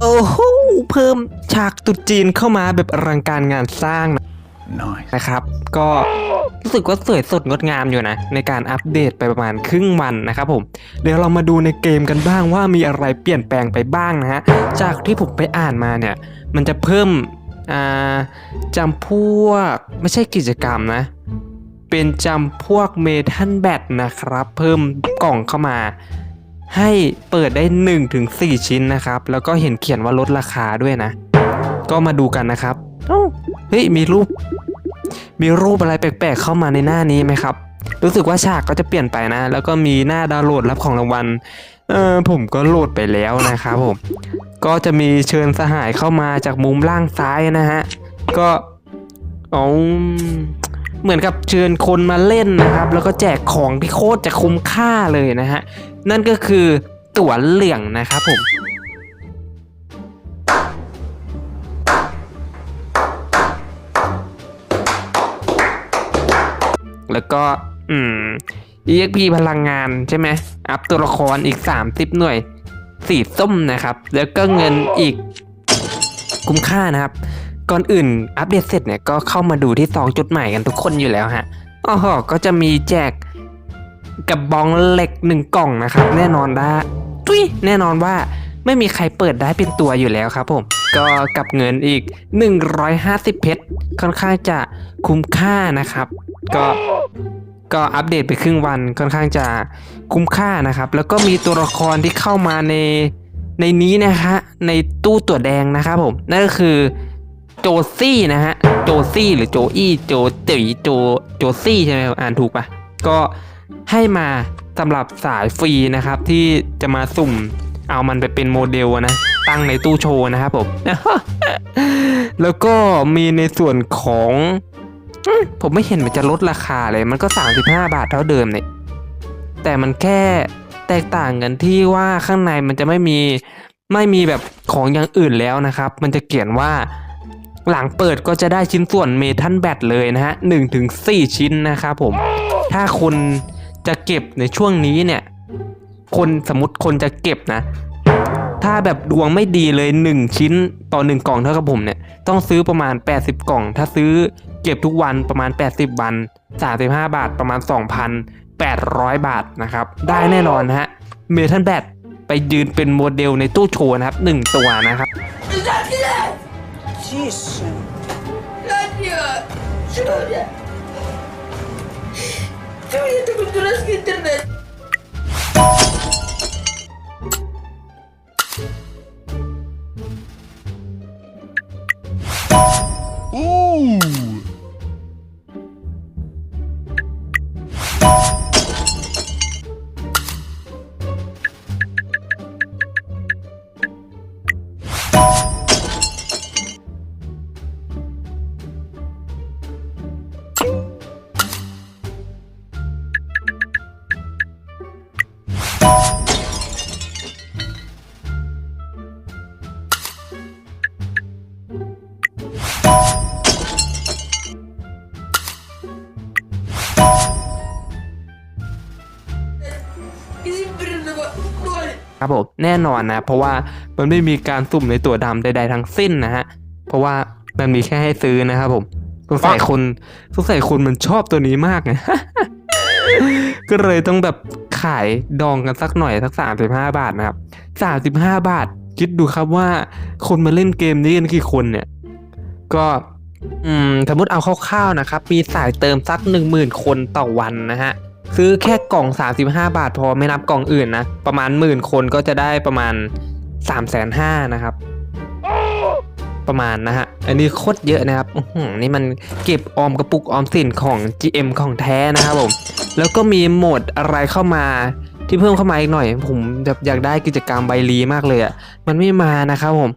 โอ้โหเพิ่มฉากตรุษจีนเข้ามาแบบอลังการงานสร้างนะ Nice. นะครับ ก็รู้สึกว่าสวยสดงดงามอยู่นะ ในการอัปเดตไปประมาณครึ่งวันนะครับผม เดี๋ยวเรามาดูในเกมกันบ้างว่ามีอะไรเปลี่ยนแปลงไปบ้างนะฮะ จากที่ผมไปอ่านมาเนี่ย มันจะเพิ่มอ่าจำพวกไม่ใช่กิจกรรมนะ เป็นจำพวกเมทัลแบตนะครับ เพิ่มกล่องเข้ามา ให้เปิดได้ 1-4 ชิ้นนะครับ แล้วก็เห็นเขียนว่าลดราคาด้วยนะ ก็มาดูกันนะครับเฮ้ยมีรูป มีรูปอะไรแปลกๆเข้ามาในหน้านี้ไหมครับ รู้สึกว่าฉากก็จะเปลี่ยนไปนะ แล้วก็มีหน้าดาวน์โหลดรับของรางวัลเออผมก็โหลดไปแล้วนะครับผม ก็จะมีเชิญสหายเข้ามาจากมุมล่างซ้ายนะฮะ ก็อ๋อ เหมือนกับเชิญคนมาเล่นนะครับ แล้วก็แจกของที่โคตรจะคุ้มค่าเลยนะฮะ นั่นก็คือตั๋วเหลืองนะครับผมแล้วก็ อืม EXP พลังงานใช่ไหม อัพตัวละครอีก 30 หน่วย สีส้มนะครับ แล้วก็เงินอีกคุ้มค่านะครับ ก่อนอื่นอัปเดตเสร็จเนี่ยก็เข้ามาดูที่ซองจุดใหม่กันทุกคนอยู่แล้วฮะอ๋อก็จะมีแจกกระบองเหล็กหนึ่งกล่องนะครับ แน่นอนว่าทุยแน่นอนว่าไม่มีใครเปิดได้เป็นตัวอยู่แล้วครับผมก็กับเงินอีก 150 เพชรค่อนข้างจะคุ้มค่านะครับ ก็ก็อัปเดตไปครึ่งวันค่อนข้างจะคุ้มค่านะครับ แล้วก็มีตัวละครที่เข้ามาในในนี้นะฮะในตู้ตัวแดงนะครับผมนั่นก็คือ โจซี่นะฮะ โจซี่หรือโจอี้โจตีโจโจซี่ใช่ไหมครับอ่านถูกปะก็ให้มาสำหรับสายฟรีนะครับ ที่จะมาสุ่มเอามันไปเป็นโมเดลนะตั้งในตู้โชว์นะครับผมแล้วก็มีในส่วนของผมไม่เห็นมันจะลดราคาเลย มันก็ 35 บาทเท่าเดิมเนี่ยแต่มันแค่แตกต่างกันที่ว่าข้างในมันจะไม่มีไม่มีแบบของอย่างอื่นแล้วนะครับ มันจะเขียนว่า หลังเปิดก็จะได้ชิ้นส่วนเมทัลแบตเลยนะฮะหนึ่งถึงสี่ชิ้นนะครับผม ถ้าคนจะเก็บในช่วงนี้เนี่ย คนสมมติคนจะเก็บนะ ถ้าแบบดวงไม่ดีเลย 1 ชิ้นต่อ 1 กล่องเท่ากับผมเนี่ย ต้องซื้อประมาณ 80 กล่อง ถ้าซื้อเก็บทุกวันประมาณ 80 วัน 35 บาทประมาณ 2,800 บาทนะครับ ได้แน่นอนนะฮะ เมทัลแบตไปยืนเป็นโมเดลในตู้โชว์นะครับ 1 ตัวนะครับ Тише. Аня! Что мне? Ты мне такой дурацкий интернет. ครับผมแน่นอนนะ เพราะว่ามันไม่มีการสุ่มในตัวดำใดๆทั้งสิ้นนะฮะ เพราะว่ามันมีแค่ให้ซื้อนะครับผมสงสัยคนสงสัยคนมันชอบตัวนี้มากไงก็เลยต้องแบบ ขายดองกันสักหน่อยสักสามสิบห้าบาทนะครับสามสิบห้าบาท คิดดูครับว่าคนมาเล่นเกมนี้กันกี่คนเนี่ย ก็อืมสมมติเอาคร่าวๆนะครับ มีสายเติมสักหนึ่งหมื่นคนต่อวันนะฮะ ซื้อแค่กล่อง 35 บาทพอไม่นับกล่องอื่นนะ ประมาณหมื่นคนก็จะได้ประมาณ 3 5 0 0 0นะครับ ประมาณนะฮะ อันนี้โคตรเยอะนะครับนี่มันเก็บออมกระปุกออมสินของ GM ของแท้นะครับผม แล้วก็มีโหมดอะไรเข้ามาที่เพิ่มเข้ามาอีกหน่อย ผมแบบอยากได้กิจกรรมใบลีมากเลยอะ่ะ มันไม่มานะครับผม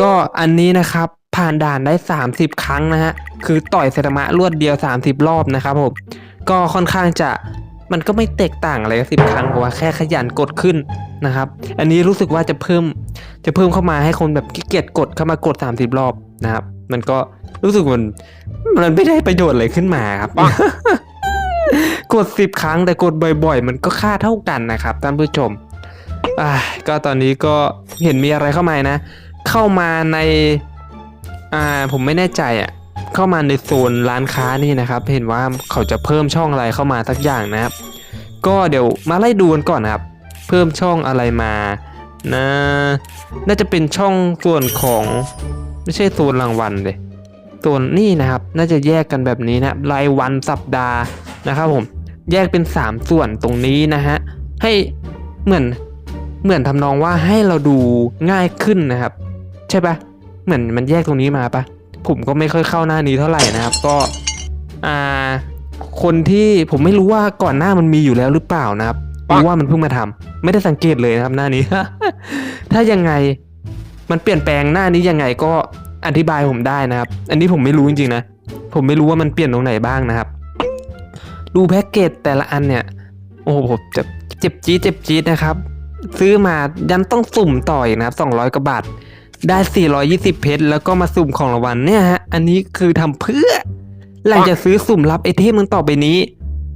ก็อันนี้นะครับผ่านด่านได้ 30 ครั้งนะฮะ คือต่อยเซตมะรวดเดียว 30 รอบนะครับผม ก็ค่อนข้างจะ มันก็ไม่แตกต่างอะไรสิบครั้งเพราะว่าแค่ขยันกดขึ้นนะครับ อันนี้รู้สึกว่าจะเพิ่มจะเพิ่มเข้ามาให้คนแบบขี้เกียจกดเข้ามากด 30 รอบนะครับ มันก็รู้สึกมันมันไม่ได้ประโยชน์อะไรขึ้นมาครับ กด 10 ครั้งแต่กดบ่อยๆ มันก็ค่าเท่ากันนะครับท่านผู้ชมอ่าก็ตอนนี้ก็เห็นมีอะไรเข้ามานะ เข้ามาในอ่าผมไม่แน่ใจอะ เข้ามาในโซนร้านค้านี่นะครับ เห็นว่าเขาจะเพิ่มช่องอะไรเข้ามาสักอย่างนะครับ ก็เดี๋ยวมาไล่ดูกันก่อนนะครับ เพิ่มช่องอะไรมานะน่าจะเป็นช่องส่วนของไม่ใช่โซนรางวัลเลยส่วนนี่นะครับ น่าจะแยกกันแบบนี้นะรายวันสัปดาห์นะครับผมแยกเป็น 3 ส่วนตรงนี้นะฮะให้เหมือนเหมือนทำนองว่าให้เราดูง่ายขึ้นนะครับ ใช่ปะเหมือนมันแยกตรงนี้มาปะ ผมก็ไม่ค่อยเข้าหน้านี้เท่าไหร่นะครับ ก็อ่าคนที่ผมไม่รู้ว่าก่อนหน้ามันมีอยู่แล้วหรือเปล่านะครับรู้ว่ามันเพิ่งมาทำไม่ได้สังเกตเลยนะครับหน้านี้ ถ้ายังไงมันเปลี่ยนแปลงหน้านี้ยังไงก็อธิบายผมได้นะครับ อันนี้ผมไม่รู้จริงๆนะ ผมไม่รู้ว่ามันเปลี่ยนตรงไหนบ้างนะครับ ดูแพ็กเกจแต่ละอันเนี่ย โอ้โหผมจะเจ็บจี๊ดเจ็บจี๊ดนะครับ ซื้อมายันต้องสุ่มต่ออีกนะครับ200กว่าบาท ได้ 420 เพชร แล้วก็มาสุ่มของรางวัลเนี่ยฮะ อันนี้คือทำเพื่อ หลังจากซื้อสุ่มรับไอเทมมึงต่อไปนี้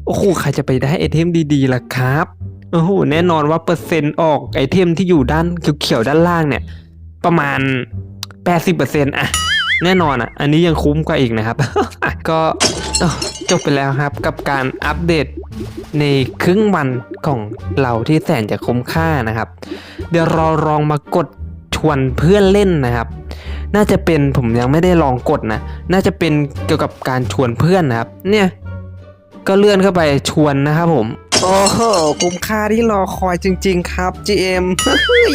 โอ้โห ใครจะไปได้ไอเทมดีๆล่ะครับ โอ้โห แน่นอนว่าเปอร์เซ็นต์ออกไอเทมที่อยู่ด้านเขียวๆด้านล่างเนี่ย ประมาณ 80%อะแน่นอนอะอันนี้ยังคุ้มกว่าอีกนะครับ ก็จบไปแล้วครับกับการอัปเดตในครึ่งวันของเราที่แสนจะคุ้มค่านะครับ เดี๋ยวเราลองมากด วนเพื่อนเล่นนะครับ น่าจะเป็นผมยังไม่ได้ลองกดนะ น่าจะเป็นเกี่ยวกับการชวนเพื่อนนะครับ เนี่ย ก็เลื่อนเข้าไปชวนนะครับผม โอ้โห คุ้มค่าที่รอคอยจริง ๆ ครับ GM เฮ้ย